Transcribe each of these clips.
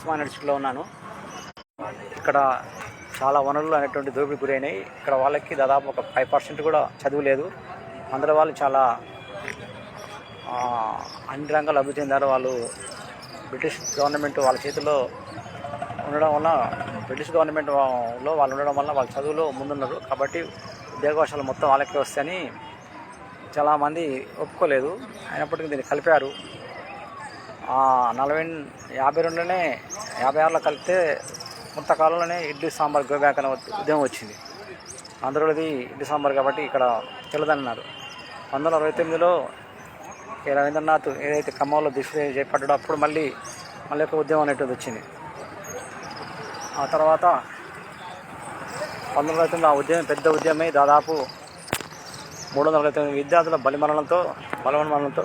ఉస్మాన్ యూనివర్సిటీలో ఉన్నాను. ఇక్కడ చాలా వనరులు అనేటువంటి దోపిడీ గురైనాయి. ఇక్కడ వాళ్ళకి దాదాపు ఒక ఫైవ్ పర్సెంట్ కూడా చదువు లేదు. అందులో వాళ్ళు చాలా అన్ని రంగాలు అభివృద్ధి చెందారు. వాళ్ళు బ్రిటిష్ గవర్నమెంట్ వాళ్ళ చేతిలో ఉండడం వల్ల బ్రిటిష్ గవర్నమెంట్లో వాళ్ళు ఉండడం వల్ల వాళ్ళ చదువులో ముందున్నారు. కాబట్టి ఉద్యోగవశాలు మొత్తం వాళ్ళకే వస్తాయని చాలామంది ఒప్పుకోలేదు. అయినప్పటికీ దీన్ని కలిపారు. నలభై యాభై రెండులోనే యాభై ఆరులో కలిపితే కొంతకాలంలోనే ఇడ్లీ సాంబార్ గోబ్యాక్ అనే ఉద్యమం వచ్చింది. అందులోది ఇడ్లీ సాంబార్ కాబట్టి ఇక్కడ తెలదన్నారు పంతొమ్మిది వందల అరవై తొమ్మిదిలో రవీంద్రనాథ్ ఏదైతే ఖమ్మంలో దీక్ష చేపట్టాడో అప్పుడు మళ్ళీ మళ్ళీ ఒక ఉద్యమం అనేటువంటిది వచ్చింది. ఆ తర్వాత పంతొమ్మిది వందల తొమ్మిది ఆ ఉద్యమం పెద్ద ఉద్యమే దాదాపు మూడు వందల తొమ్మిది విద్యార్థుల బలిమరణంతో బలవన్మరణంతో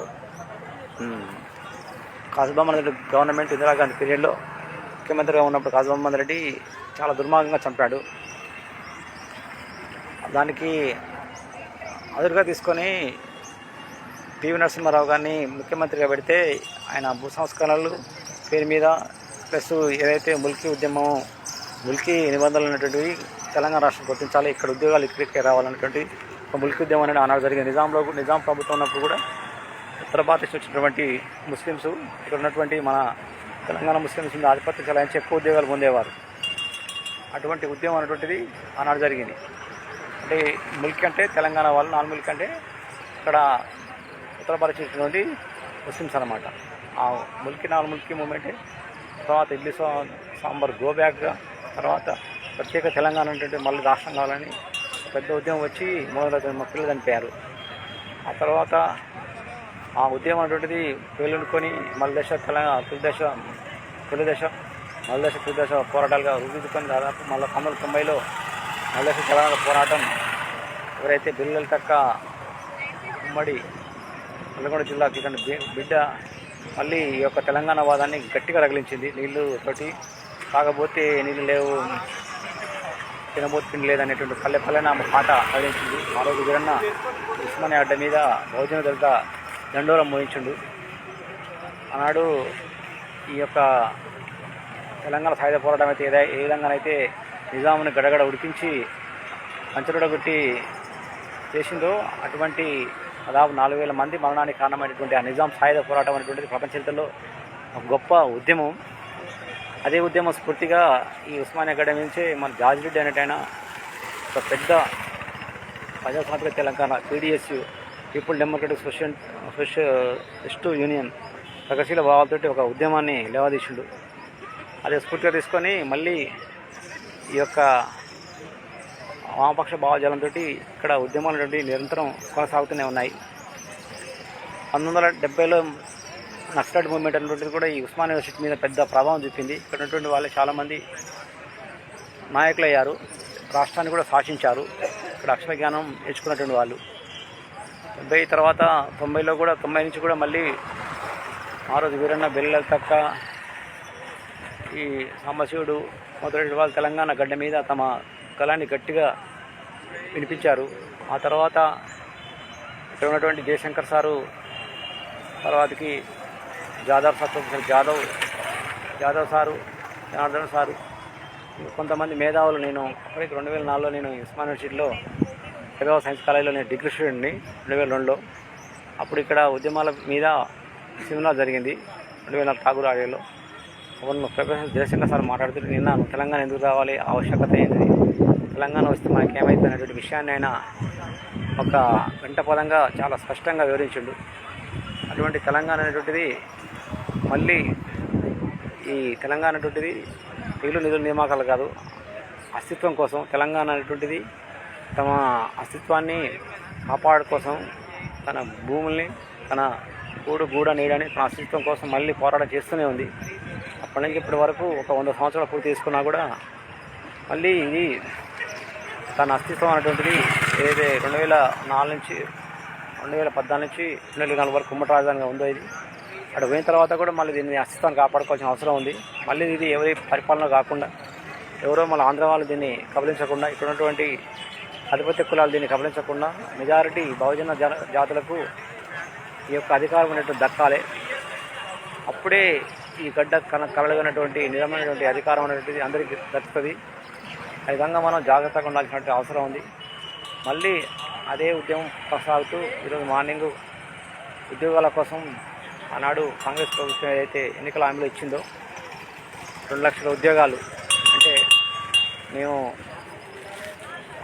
కాసుబామన్ రెడ్డి గవర్నమెంట్ ఇందిరాగాంధీ పీరియడ్లో ముఖ్యమంత్రిగా ఉన్నప్పుడు కాసుబామన్ రెడ్డి చాలా దుర్మార్గంగా చంపాడు. దానికి అదురుగా తీసుకొని పివి నరసింహారావు గారిని ముఖ్యమంత్రిగా పెడితే ఆయన భూ సంస్కరణలు పేరు మీద ప్లస్ ఏదైతే ముల్కీ ఉద్యమం ముల్కీ నిబంధనలు ఉన్నటువంటివి తెలంగాణ రాష్ట్రం గుర్తించాలి ఇక్కడ ఉద్యోగాలు ఇక్కడికి రావాలన్నటువంటి ఒక ముల్కీ ఉద్యమం అనేది ఆనాడు జరిగింది. నిజాంలో నిజాం ప్రభుత్వం ఉన్నప్పుడు కూడా ఉత్తర భారతదేశం వచ్చినటువంటి ముస్లిమ్స్ ఇక్కడ ఉన్నటువంటి మన తెలంగాణ ముస్లిమ్స్ మీద ఆధిపత్యం చెలాయించి ఎక్కువ ఉద్యోగాలు పొందేవారు. అటువంటి ఉద్యమం అనేటువంటిది ఆనాడు జరిగింది. అంటే ముల్క్ అంటే తెలంగాణ వాళ్ళు నాన్ ముల్క్ అంటే ఇక్కడ ఉత్తర భారతదేశంలోని నుంచి ముస్లిమ్స్ అనమాట ఆ ముల్కి నాన్ ముల్కి మూమెంటే తర్వాత ఇడ్లీ సా సాంబార్ గో బ్యాక్గా తర్వాత ప్రత్యేక తెలంగాణ అంటే మళ్ళీ రాష్ట్రం కావాలని పెద్ద ఉద్యమం వచ్చి మూడు వందల తొమ్మిది పిల్లలు చనిపోయారు. ఆ తర్వాత ఆ ఉద్యమం అటువంటిది పేలుకొని మలదశ దశ తెలంగాణ తొలిదశ తొలిదశ మలదశ తొలిదశ పోరాటాలుగా రూపించుకొని దాదాపు మళ్ళీ పంతొమ్మిది తొంభైలో మలదశ తెలంగాణ పోరాటం ఎవరైతే బిల్లలు తక్క ఉమ్మడి నల్గొండ జిల్లాకి ఇతని బిడ్డ మళ్ళీ ఈ యొక్క తెలంగాణ వాదాన్ని గట్టిగా రగిలించింది. నీళ్ళు తోటి కాకపోతే నీళ్ళు లేవు తినబోతు పిండి లేదనేటువంటి పల్లె పల్లెన పాట రగిలించింది. ఆ రోజు వీరన్న ఉస్మానియా అడ్డ మీద బహుజన దళిత దండోరం మోయించుండు ఆనాడు ఈ యొక్క తెలంగాణ సాయుధ పోరాటం అయితే ఏదై ఏ విధంగానైతే నిజాముని గడగడ ఉడికించి పంచరుడగొట్టి చేసిందో అటువంటి దాదాపు నాలుగు వేల మంది మరణానికి కారణమైనటువంటి ఆ నిజాం సాయుధ పోరాటం అనేటువంటిది ప్రపంచ చరిత్రలో ఒక గొప్ప ఉద్యమం. అదే ఉద్యమం స్ఫూర్తిగా ఈ ఉస్మానియా అకాడమీ నుంచి మన జార్జ్ రెడ్డి అనేటైనా ఒక పెద్ద ప్రజాస్వామిక Telangana PDSU people democratic social socialist union ప్రగతిశీల భావాలతోటి ఒక ఉద్యమాన్ని లేవదీసిండు అదే స్ఫూర్తిగా తీసుకొని మళ్ళీ ఈ యొక్క వామపక్ష భావజాలంతో ఇక్కడ ఉద్యమాలు నిరంతరం కొనసాగుతూనే ఉన్నాయి. పంతొమ్మిది వందల డెబ్బైలో నక్సలైట్ మూవ్మెంట్ అనేటువంటిది కూడా ఈ ఉస్మాన్ యూనివర్సిటీ మీద పెద్ద ప్రభావం చూపింది. ఇక్కడ ఉన్నటువంటి వాళ్ళు చాలామంది నాయకులు అయ్యారు రాష్ట్రాన్ని కూడా శాసించారు. ఇక్కడ అక్షర జ్ఞానం నేర్చుకున్నటువంటి వాళ్ళు. డెబ్బై తర్వాత తొంభైలో కూడా తొంభై నుంచి కూడా మళ్ళీ ఆ రోజు వీరన్న బెల్లల తక్క ఈ సాంబశివుడు మొదటి వాళ్ళు తెలంగాణ గడ్డ మీద తమ కళాన్ని గట్టిగా వినిపించారు. ఆ తర్వాత ఇక్కడ ఉన్నటువంటి జయశంకర్ సారు తర్వాతకి Jadhav sir Jadhav Jadhav sir Janardhan sir కొంతమంది మేధావులు నేను అప్పటికి రెండు వేల నాలుగులో నేను ఉస్మాన్ యూనివర్సిటీలో హైదరాబాద్ సైన్స్ కాలేజీలో నేను డిగ్రీ స్టూడెంట్ని రెండు వేల రెండులో. అప్పుడు ఇక్కడ ఉద్యమాల మీద సెమినార్ జరిగింది రెండు వేల ఠాగూర్ ఆడియోలో. అప్పుడు ప్రొఫెసర్ జయశంకర్ సార్ మాట్లాడుతూ నిన్న తెలంగాణ ఎందుకు రావాలి? ఆవశ్యకత ఏంటి తెలంగాణ వస్తే మనకి ఏమైంది అనేటువంటి విషయాన్ని ఆయన ఒక వెంట పదంగా చాలా స్పష్టంగా వివరించిండు. అటువంటి తెలంగాణ అనేటువంటిది మళ్ళీ ఈ తెలంగాణ అనేటువంటిది నీళ్ళు నిధుల నియామకాలు కాదు అస్తిత్వం కోసం తెలంగాణ అనేటువంటిది తమ అస్తిత్వాన్ని కాపాడు కోసం తన భూముల్ని తన కూడు గూడ నీడని తన అస్తిత్వం కోసం మళ్ళీ పోరాటం చేస్తూనే ఉంది. అప్పటి నుంచి ఇప్పటి వరకు ఒక వంద సంవత్సరాలు పూర్తి తీసుకున్నా కూడా మళ్ళీ ఇది తన అస్తిత్వం అనేటువంటిది ఏదైతే రెండు వేల నాలుగు నుంచి రెండు వేల పద్నాలుగు నుంచి రెండు వేల నాలుగు వరకు ఉమ్మడి రాజధానిగా ఉందో ఇది. అక్కడ పోయిన తర్వాత కూడా మళ్ళీ దీన్ని అస్తిత్వాన్ని కాపాడుకోవాల్సిన అవసరం ఉంది. మళ్ళీ ఇది ఎవరి పరిపాలన కాకుండా ఎవరో మళ్ళీ ఆంధ్ర వాళ్ళు దీన్ని కబలించకుండా ఇక్కడ ఉన్నటువంటి అధిపత్య కులాలు దీన్ని గమనించకుండా మెజారిటీ బహుజన జాతులకు ఈ యొక్క అధికారం అనేటువంటి దక్కాలి. అప్పుడే ఈ గడ్డ కన కలగనటువంటి నిజమైనటువంటి అధికారం అనేటువంటిది అందరికీ దక్కుతుంది. ఆ విధంగా మనం జాగ్రత్తగా ఉండాల్సినటువంటి అవసరం ఉంది. మళ్ళీ అదే ఉద్యమం కొనసాగుతూ ఈరోజు మార్నింగ్ ఉద్యోగాల కోసం ఆనాడు కాంగ్రెస్ ప్రభుత్వం ఏదైతే ఎన్నికల హామీలు ఇచ్చిందో రెండు లక్షల ఉద్యోగాలు అంటే మేము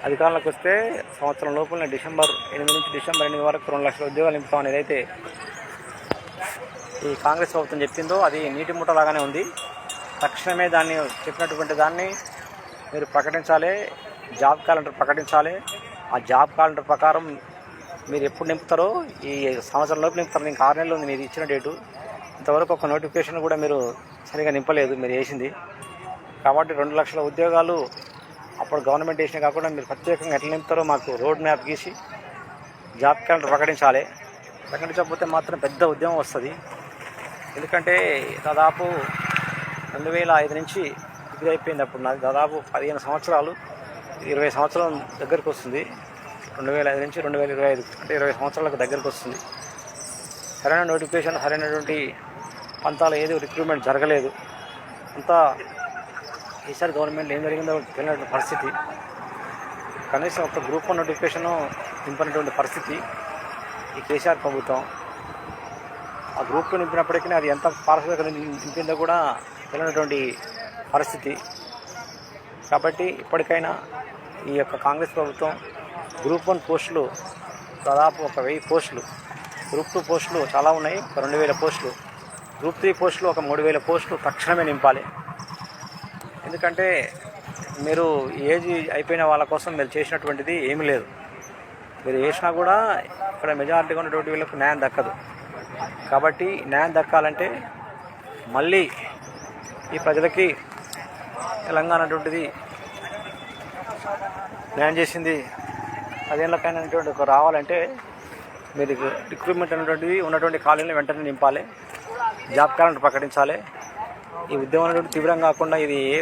అధికారంలోకి వస్తే సంవత్సరం లోపలనే డిసెంబర్ ఎనిమిది నుంచి డిసెంబర్ ఎనిమిది వరకు రెండు లక్షల ఉద్యోగాలు నింపుతామని ఏదైతే ఈ కాంగ్రెస్ ప్రభుత్వం చెప్పిందో అది నీటి మూటలాగానే ఉంది. తక్షణమే దాన్ని చెప్పినటువంటి దాన్ని మీరు ప్రకటించాలి జాబ్ క్యాలెండర్ ప్రకటించాలి. ఆ జాబ్ క్యాలెండర్ ప్రకారం మీరు ఎప్పుడు నింపుతారో ఈ సంవత్సరం లోపు నింపుతారు ఇంకా ఆరు నెలలు ఉంది మీరు ఇచ్చిన డేటు. ఇంతవరకు ఒక నోటిఫికేషన్ కూడా మీరు సరిగా నింపలేదు మీరు వేసింది. కాబట్టి రెండు లక్షల ఉద్యోగాలు అప్పుడు గవర్నమెంట్ వేసినా కాకుండా మీరు ప్రత్యేకంగా ఎట్లా నింపుతారో మాకు రోడ్ మ్యాప్ గీసి జాబ్ క్యాలెండర్ ప్రకటించాలి. ప్రకటించకపోతే మాత్రం పెద్ద ఉద్యమం వస్తుంది. ఎందుకంటే దాదాపు రెండు వేల ఐదు నుంచి ఇది అయిపోయింది అప్పుడు నాకు దాదాపు పదిహేను సంవత్సరాలు ఇరవై సంవత్సరం దగ్గరకు వస్తుంది. రెండు వేల ఐదు నుంచి రెండు వేల ఇరవై ఐదు అంటే ఇరవై సంవత్సరాలకు దగ్గరకు వస్తుంది. సరైన నోటిఫికేషన్ సరైనటువంటి పంతాలు ఏది రిక్రూట్మెంట్ జరగలేదు. అంతా ఈసారి గవర్నమెంట్ ఏం జరిగిందో తెలియనటువంటి పరిస్థితి. కనీసం ఒక గ్రూప్ వన్ నోటిఫికేషన్ నింపినటువంటి పరిస్థితి ఈ కేసీఆర్ ప్రభుత్వం. ఆ గ్రూప్ నింపినప్పటికీ అది ఎంత పారసరిక నింపిందో కూడా తెలియనటువంటి పరిస్థితి. కాబట్టి ఇప్పటికైనా ఈ యొక్క కాంగ్రెస్ ప్రభుత్వం గ్రూప్ వన్ పోస్టులు దాదాపు ఒక వెయ్యి పోస్టులు గ్రూప్ టూ పోస్టులు చాలా ఉన్నాయి ఒక రెండు వేల పోస్టులు. గ్రూప్ త్రీ పోస్టులు ఒక మూడు వేల పోస్టులు తక్షణమే నింపాలి. ఎందుకంటే మీరు ఏజ్ అయిపోయిన వాళ్ళ కోసం మీరు చేసినటువంటిది ఏమీ లేదు. మీరు చేసినా కూడా ఇక్కడ మెజారిటీగా ఉన్నటువంటి వీళ్ళకు న్యాయం దక్కదు. కాబట్టి న్యాయం దక్కాలంటే మళ్ళీ ఈ ప్రజలకి తెలంగాణ అటువంటిది న్యాయం చేసింది. పదేళ్ళకైనటువంటి ఒక రావాలంటే మీరు రిక్రూట్మెంట్ అనేటువంటిది ఉన్నటువంటి ఖాళీలను వెంటనే నింపాలి. జాబ్ క్యాలెండర్ ప్రకటించాలి. ఈ ఉద్యమం అనేటువంటి తీవ్రం కాకుండా ఇది ఏ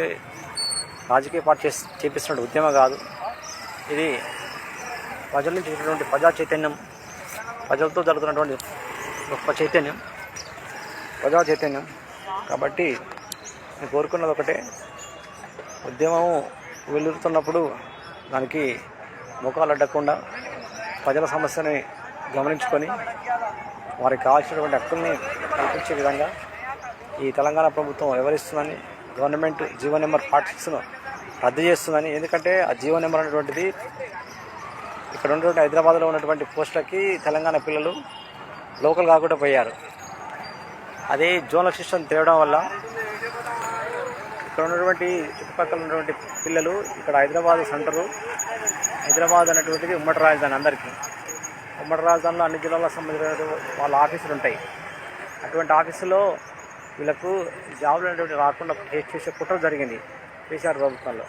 రాజకీయ పార్టీ చేపిస్తున్న ఉద్యమం కాదు. ఇది ప్రజల నుంచి ఉన్నటువంటి ప్రజా చైతన్యం ప్రజలతో జరుగుతున్నటువంటి గొప్ప చైతన్యం ప్రజా చైతన్యం. కాబట్టి నేను కోరుకున్నది ఒకటే ఉద్యమం వెలుగుతున్నప్పుడు దానికి ముఖాలు అడ్డకుండా ప్రజల సమస్యని గమనించుకొని వారికి కావాల్సినటువంటి హక్కుల్ని కల్పించే విధంగా ఈ తెలంగాణ ప్రభుత్వం వివరిస్తుందని గవర్నమెంట్ జీవో నెంబర్ ఫార్టీ సిక్స్ను రద్దు చేస్తుందని. ఎందుకంటే ఆ జీవో నెంబర్ అనేటువంటిది ఇక్కడ ఉన్నటువంటి హైదరాబాద్లో ఉన్నటువంటి పోస్టులకి తెలంగాణ పిల్లలు లోకల్ కాకుండా పోయారు. అదే జోనల్ సిస్టమ్ తేవడం వల్ల ఇక్కడ ఉన్నటువంటి చుట్టుపక్కల ఉన్నటువంటి పిల్లలు ఇక్కడ హైదరాబాద్ సెంటరు హైదరాబాద్ అనేటువంటిది ఉమ్మడి రాజధాని అందరికీ. ఉమ్మడి రాజధానిలో అన్ని జిల్లాలకు సంబంధించిన వాళ్ళ ఆఫీసులు ఉంటాయి. అటువంటి ఆఫీసులో వీళ్ళకు జాబులు అనేటువంటి రాకుండా చేసే కుట్ర జరిగింది కేసీఆర్ ప్రభుత్వంలో.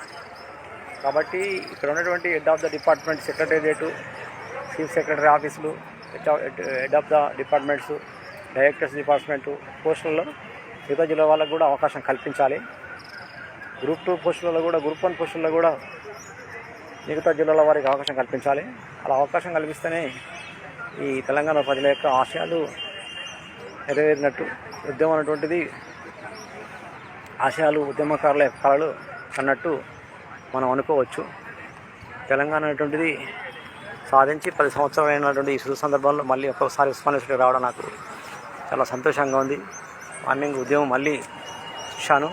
కాబట్టి ఇక్కడ ఉన్నటువంటి head of the department secretariat chief secretary ఆఫీసులు head of the departments directors department పోస్టులలో మిగతా జిల్లా వాళ్ళకు కూడా అవకాశం కల్పించాలి. గ్రూప్ టూ పోస్టులలో కూడా గ్రూప్ వన్ పోస్టులలో కూడా మిగతా జిల్లాల వారికి అవకాశం కల్పించాలి. అలా అవకాశం కల్పిస్తేనే ఈ తెలంగాణ ప్రజల యొక్క ఆశయాలు నెరవేరినట్టు ఉద్యమం అనేటువంటిది ఆశయాలు ఉద్యమకారుల కళలు అన్నట్టు మనం అనుకోవచ్చు. తెలంగాణ అనేటువంటిది సాధించి పది సంవత్సరాలైనటువంటి ఈ శుభ సందర్భంలో మళ్ళీ ఒక్కొక్కసారి ఉస్మానిస్టులు రావడం నాకు చాలా సంతోషంగా ఉంది. మార్నింగ్ ఉద్యమం మళ్ళీ చూశాను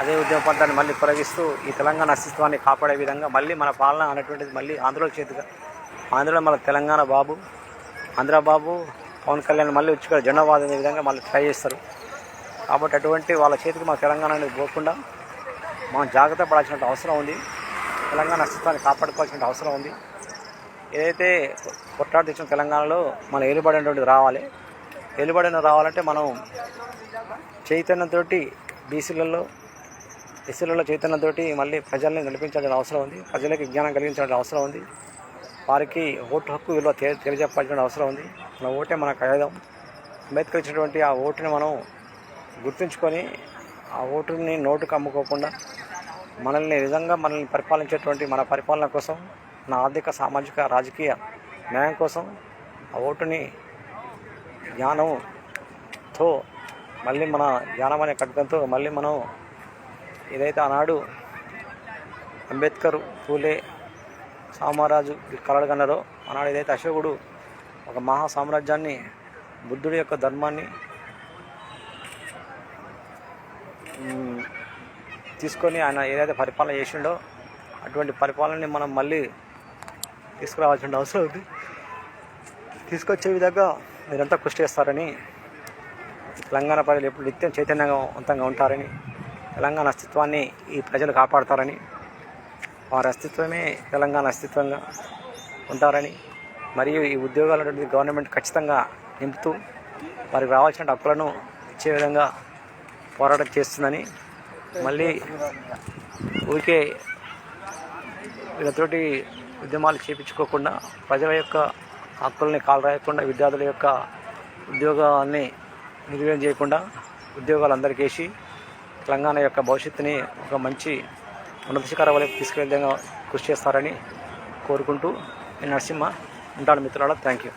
అదే ఉద్యమ పంతాన్ని మళ్ళీ కొనగిస్తూ ఈ తెలంగాణ అస్తిత్వాన్ని కాపాడే విధంగా మళ్ళీ మన పాలన అనేటువంటిది మళ్ళీ ఆంధ్రలో చేతిగా ఆంధ్రలో మన తెలంగాణ బాబు ఆంధ్ర బాబు పవన్ కళ్యాణ్ మళ్ళీ వచ్చి ఇక్కడ జెండా విధంగా మళ్ళీ ట్రై చేస్తారు. కాబట్టి అటువంటి వాళ్ళ చేతికి మా తెలంగాణ అనేది పోకుండా మనం జాగ్రత్త పడాల్సిన అవసరం ఉంది. తెలంగాణ అస్తిత్వాన్ని కాపాడుకోవాల్సిన అవసరం ఉంది. ఏదైతే కొట్లాట తెచ్చిన తెలంగాణలో మన ఏలుబడి రావాలి. ఏలుబడిన రావాలంటే మనం చైతన్యంతో బీసీలలో ఎస్సీలలో చైతన్యంతో మళ్ళీ ప్రజల్ని నడిపించాల్సిన అవసరం ఉంది. ప్రజలకు జ్ఞానం కలిగించాల్సిన అవసరం ఉంది. వారికి ఓటు హక్కు విలువ తెలి తెలియజెప్పాల్సిన అవసరం ఉంది. మన ఓటే మనకు ఆయుధం అంబేద్కర్ ఇచ్చినటువంటి ఆ ఓటుని మనం గుర్తుంచుకొని ఆ ఓటుని నోటుకు అమ్ముకోకుండా మనల్ని నిజంగా మనల్ని పరిపాలించేటువంటి మన పరిపాలన కోసం మన ఆర్థిక సామాజిక రాజకీయ న్యాయం కోసం ఆ ఓటుని జ్ఞానంతో మళ్ళీ మన జ్ఞానం అనే ఖడ్గంతో మళ్ళీ మనం ఏదైతే ఆనాడు అంబేద్కర్ పూలే సామరాజు కలలు కన్నారో ఆనాడు ఏదైతే అశోకుడు ఒక మహా సామ్రాజ్యాన్ని బుద్ధుడి యొక్క ధర్మాన్ని తీసుకొని ఆయన ఏదైతే పరిపాలన చేసిండో అటువంటి పరిపాలనని మనం మళ్ళీ తీసుకురావాల్సిన అవసరం ఉంది. తీసుకొచ్చే విధంగా మీరంతా కృషి చేస్తారని తెలంగాణ ప్రజలు ఎప్పుడు నిత్యం చైతన్యవంతంగా ఉంటారని తెలంగాణ అస్తిత్వాన్ని ఈ ప్రజలు కాపాడతారని వారి అస్తిత్వమే తెలంగాణ అస్తిత్వంగా ఉంటారని మరియు ఈ ఉద్యోగాలు అనేది గవర్నమెంట్ ఖచ్చితంగా నింపుతూ వారికి రావాల్సిన హక్కులను ఇచ్చే విధంగా పోరాటం చేస్తుందని మళ్ళీ ఊరికే వీళ్ళతోటి ఉద్యమాలు చేపించుకోకుండా ప్రజల యొక్క హక్కుల్ని కాలరాయకుండా విద్యార్థుల యొక్క ఉద్యోగాల్ని నిర్వహణ చేయకుండా ఉద్యోగాలు అందరికీ వేసి తెలంగాణ యొక్క భవిష్యత్తుని ఒక మంచి ఉన్నత శిఖర వైపు తీసుకునే విధంగా కృషి చేస్తారని కోరుకుంటూ నేను నరసింహ ఉంటాను మిత్రులారా థ్యాంక్ యూ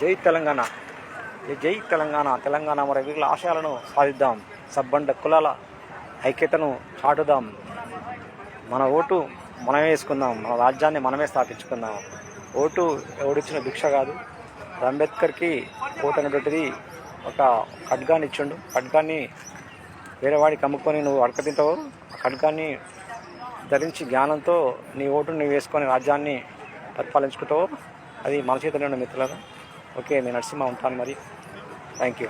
జై తెలంగాణ. జై జై తెలంగాణ తెలంగాణ మన వీళ్ళ ఆశయాలను సాధిద్దాం. సబ్బండ కులాల ఐక్యతను చాటుదాం. మన ఓటు మనమే వేసుకుందాం. మన రాజ్యాన్ని మనమే స్థాపించుకుందాం. ఓటు ఎవడిచ్చిన భిక్ష కాదు. అంబేద్కర్కి ఓటు అనేటువంటిది ఒక ఖడ్గాన్ని ఇచ్చిండు. ఖడ్గాన్ని వేరే వాడికి అమ్ముకొని నువ్వు అడకతింటావు ఆ ఖడ్గాన్ని ధరించి జ్ఞానంతో నీ ఓటును నువ్వు వేసుకొని రాజ్యాన్ని పరిపాలించుకుంటావు అది మన చేతిలో ఉన్న మిత్రులను ఓకే నేను నరసింహ ఉంటాను మరి. Thank you